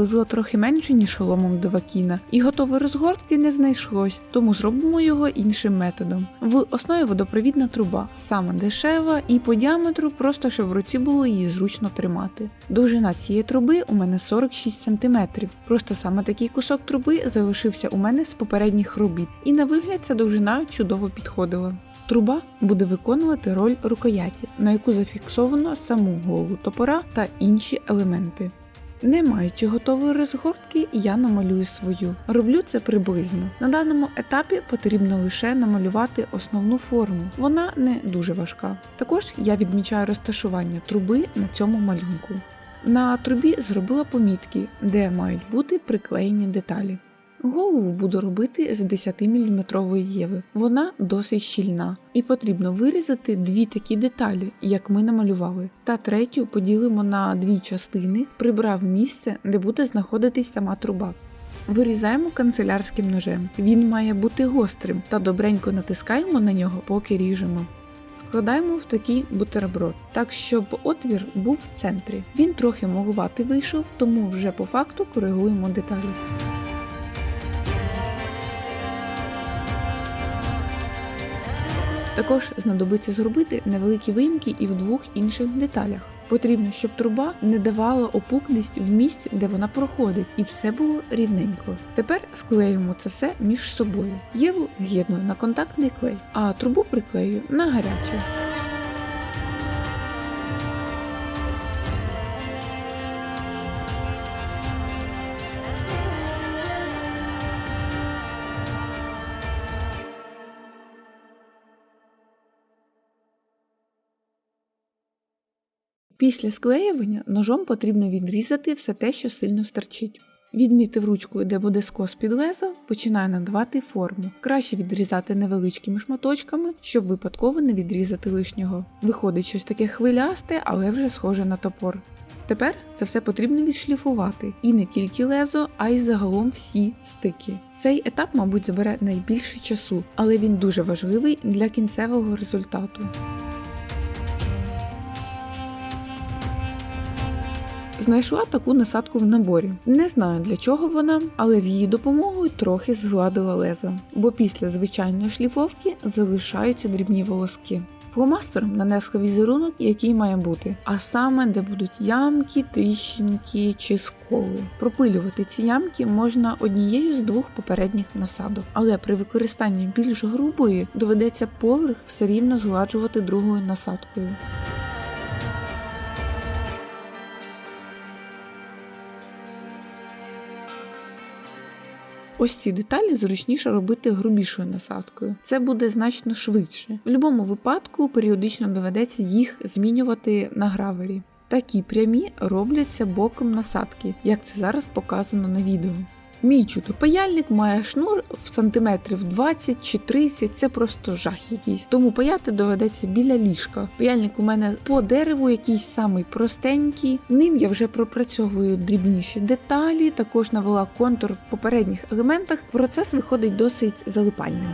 повезло трохи менше, ніж шоломом Девакіна, і готової розгортки не знайшлось, тому зробимо його іншим методом. В основі водопровідна труба, саме дешева, і по діаметру просто щоб в руці було її зручно тримати. Довжина цієї труби у мене 46 см. Просто саме такий кусок труби залишився у мене з попередніх робіт, і на вигляд ця довжина чудово підходила. Труба буде виконувати роль рукояті, на яку зафіксовано саму голову топора та інші елементи. Не маючи готової розгортки, я намалюю свою. Роблю це приблизно. На даному етапі потрібно лише намалювати основну форму. Вона не дуже важка. Також я відмічаю розташування труби на цьому малюнку. На трубі зробила помітки, де мають бути приклеєні деталі. Голову буду робити з 10-мм єви. Вона досить щільна, і потрібно вирізати дві такі деталі, як ми намалювали. Та третю поділимо на дві частини, прибрав місце, де буде знаходитись сама труба. Вирізаємо канцелярським ножем. Він має бути гострим та добренько натискаємо на нього, поки ріжемо. Складаємо в такий бутерброд, так щоб отвір був в центрі. Він трохи малуватий вийшов, тому вже по факту коригуємо деталі. Також знадобиться зробити невеликі виїмки і в двох інших деталях. Потрібно, щоб труба не давала опуклість в місці, де вона проходить, і все було рівненько. Тепер склеюємо це все між собою. Єву з'єдную на контактний клей, а трубу приклею на гарячий. Після склеювання ножом потрібно відрізати все те, що сильно стерчить. Відмітив ручкою, де буде скос під лезо, починаю надавати форму. Краще відрізати невеличкими шматочками, щоб випадково не відрізати лишнього. Виходить щось таке хвилясте, але вже схоже на топор. Тепер це все потрібно відшліфувати, і не тільки лезо, а й загалом всі стики. Цей етап, мабуть, забере найбільше часу, але він дуже важливий для кінцевого результату. Знайшла таку насадку в наборі. Не знаю для чого вона, але з її допомогою трохи згладила лезо, бо після звичайної шліфовки залишаються дрібні волоски. Фломастером нанесла візерунок, який має бути, а саме де будуть ямки, тріщинки чи сколи. Пропилювати ці ямки можна однією з двох попередніх насадок, але при використанні більш грубої доведеться поверх все рівно згладжувати другою насадкою. Ось ці деталі зручніше робити грубішою насадкою. Це буде значно швидше. В будь-якому випадку періодично доведеться їх змінювати на гравері. Такі прямі робляться боком насадки, як це зараз показано на відео. Мій чудо-паяльник має шнур в сантиметрів 20 чи 30, це просто жах якийсь. Тому паяти доведеться біля ліжка. Паяльник у мене по дереву якийсь самий простенький. Ним я вже пропрацьовую дрібніші деталі, також навела контур в попередніх елементах. Процес виходить досить залипальним.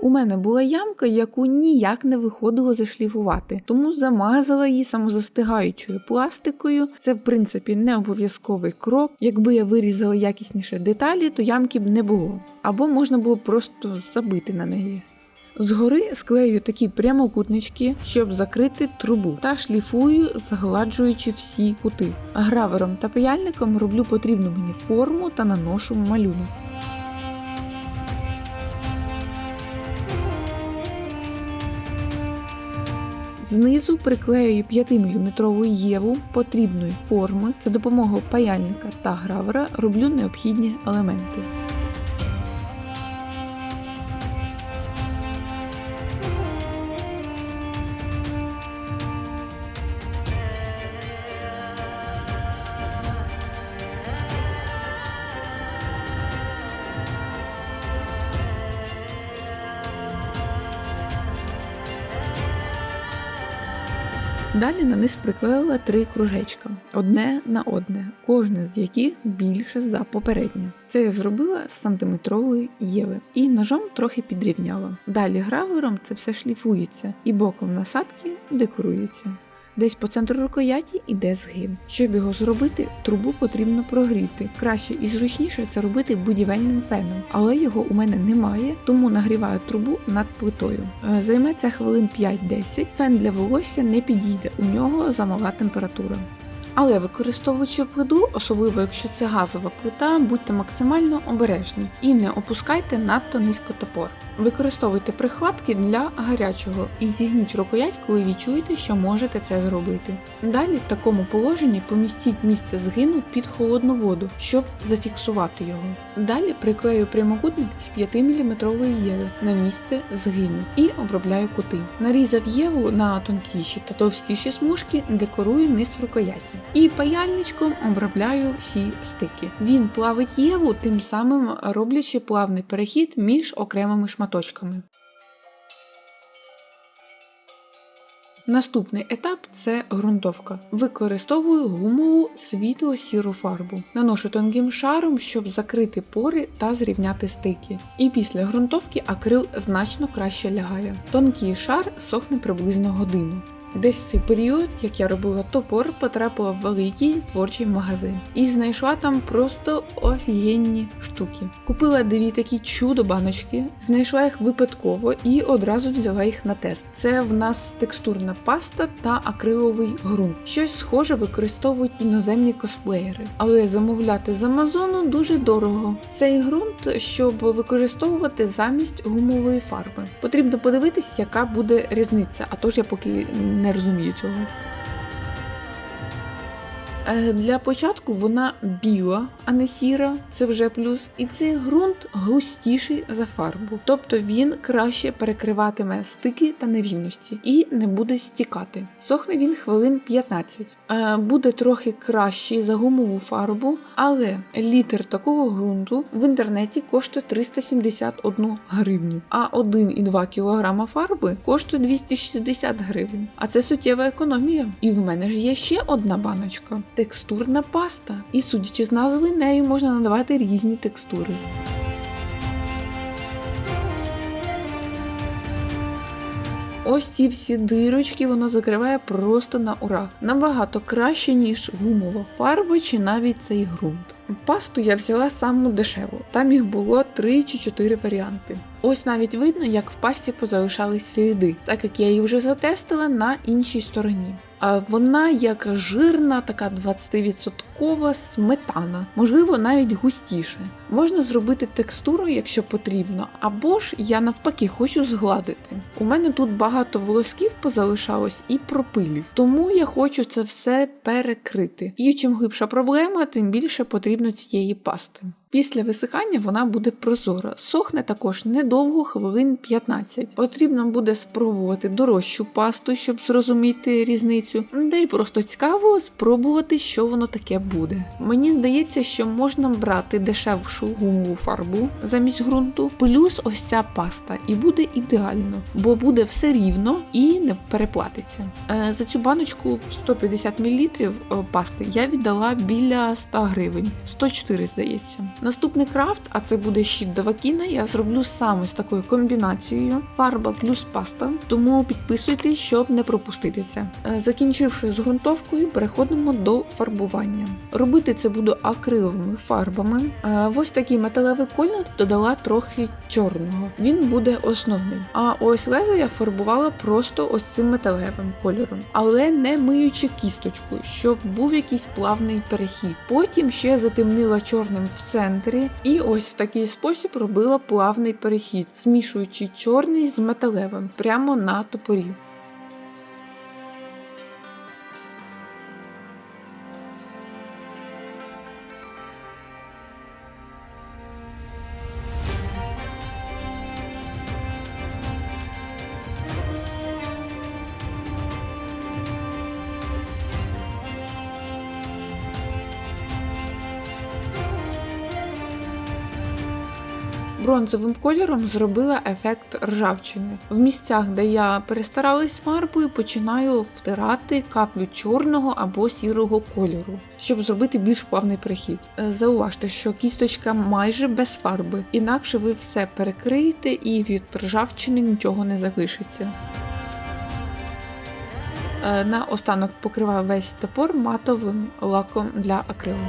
У мене була ямка, яку ніяк не виходило зашліфувати, тому замазала її самозастигаючою пластикою. Це, в принципі, не обов'язковий крок. Якби я вирізала якісніше деталі, то ямки б не було. Або можна було просто забити на неї. Згори склею такі прямокутнички, щоб закрити трубу, та шліфую, згладжуючи всі кути. Гравером та паяльником роблю потрібну мені форму та наношу малюнок. Знизу приклеюю 5-мм єву потрібної форми. За допомогою паяльника та гравера роблю необхідні елементи. Далі на низ приклеїла три кружечка, одне на одне, кожне з яких більше за попереднє. Це я зробила з сантиметрової єви і ножом трохи підрівняла. Далі гравером це все шліфується і боком насадки декорується. Десь по центру рукояті іде згин. Щоб його зробити, трубу потрібно прогріти. Краще і зручніше це робити будівельним феном, але його у мене немає, тому нагріваю трубу над плитою. Е, Займе це хвилин 5-10. Фен для волосся не підійде, у нього замала температура. Але використовуючи плиту, особливо якщо це газова плита, будьте максимально обережні і не опускайте надто низько топор. Використовуйте прихватки для гарячого і зігніть рукоять, коли відчуєте, що можете це зробити. Далі в такому положенні помістіть місце згину під холодну воду, щоб зафіксувати його. Далі приклею прямокутник з 5 мм єви на місце згину і обробляю кути. Нарізав єву на тонкіші та товстіші смужки, декорую низ рукояті. І паяльничком обробляю всі стики. Він плавить єву, тим самим роблячи плавний перехід між окремими шматочками. Наступний етап це ґрунтовка. Використовую гумову світло-сіру фарбу. Наношу тонким шаром, щоб закрити пори та зрівняти стики. І після ґрунтовки акрил значно краще лягає. Тонкий шар сохне приблизно годину. Десь в цей період, як я робила топор, потрапила в великий творчий магазин і знайшла там просто офігенні штуки. Купила дві такі чудо баночки, знайшла їх випадково і одразу взяла їх на тест. Це в нас текстурна паста та акриловий ґрунт. Щось схоже використовують іноземні косплеєри, але замовляти з Амазону дуже дорого. Цей ґрунт, щоб використовувати замість гумової фарби. Потрібно подивитись, яка буде різниця, а то ж я поки не розумію цього. Е, Для початку вона біла, а не сіра, це вже плюс. І цей ґрунт густіший за фарбу, тобто він краще перекриватиме стики та нерівності і не буде стікати. Сохне він хвилин 15. Е, Буде трохи кращий за гумову фарбу, але літр такого ґрунту в інтернеті коштує 371 гривню, а 1,2 кг фарби коштує 260 гривень. А це суттєва економія. І в мене ж є ще одна баночка текстурна паста. І судячи з назви, нею можна надавати різні текстури. Ось ці всі дирочки воно закриває просто на ура. Набагато краще, ніж гумова фарба чи навіть цей ґрунт. Пасту я взяла саму дешеву, там їх було 3 чи 4 варіанти. Ось навіть видно, як в пасті позалишались сліди, так як я її вже затестила на іншій стороні. Вона як жирна, така 20% сметана, можливо, навіть густіше. Можна зробити текстуру, якщо потрібно, або ж я навпаки хочу згладити. У мене тут багато волосків позалишалось і пропилів, тому я хочу це все перекрити. І чим глибша проблема, тим більше потрібно цієї пасти. Після висихання вона буде прозора. Сохне також недовго, хвилин 15. Потрібно буде спробувати дорожчу пасту, щоб зрозуміти різницю. Та й просто цікаво спробувати, що воно таке буде. Мені здається, що можна брати дешевшу гумову фарбу замість ґрунту, плюс ось ця паста, і буде ідеально, бо буде все рівно і не переплатиться. Е, За цю баночку в 150 мл пасти я віддала біля 100 гривень, 104 здається. Наступний крафт, а це буде щит Давакіна, я зроблю саме з такою комбінацією фарба плюс паста, тому підписуйтесь, щоб не пропустити це. Закінчивши з ґрунтовкою, переходимо до фарбування. Робити це буду акриловими фарбами. Е, ось такий металевий колір додала трохи чорного. Він буде основний. А ось леза я фарбувала просто ось цим металевим кольором, але не миючи кісточку, щоб був якийсь плавний перехід. Потім ще затемнила чорним в центрі, і ось в такий спосіб робила плавний перехід, змішуючи чорний з металевим прямо на топорі. Бронзовим кольором зробила ефект ржавчини. В місцях, де я перестаралась фарбою, починаю втирати каплю чорного або сірого кольору, щоб зробити більш плавний перехід. Е, Зауважте, що кісточка майже без фарби, інакше ви все перекриєте і від ржавчини нічого не залишиться. Е, На останок покриваю весь топор матовим лаком для акрилу.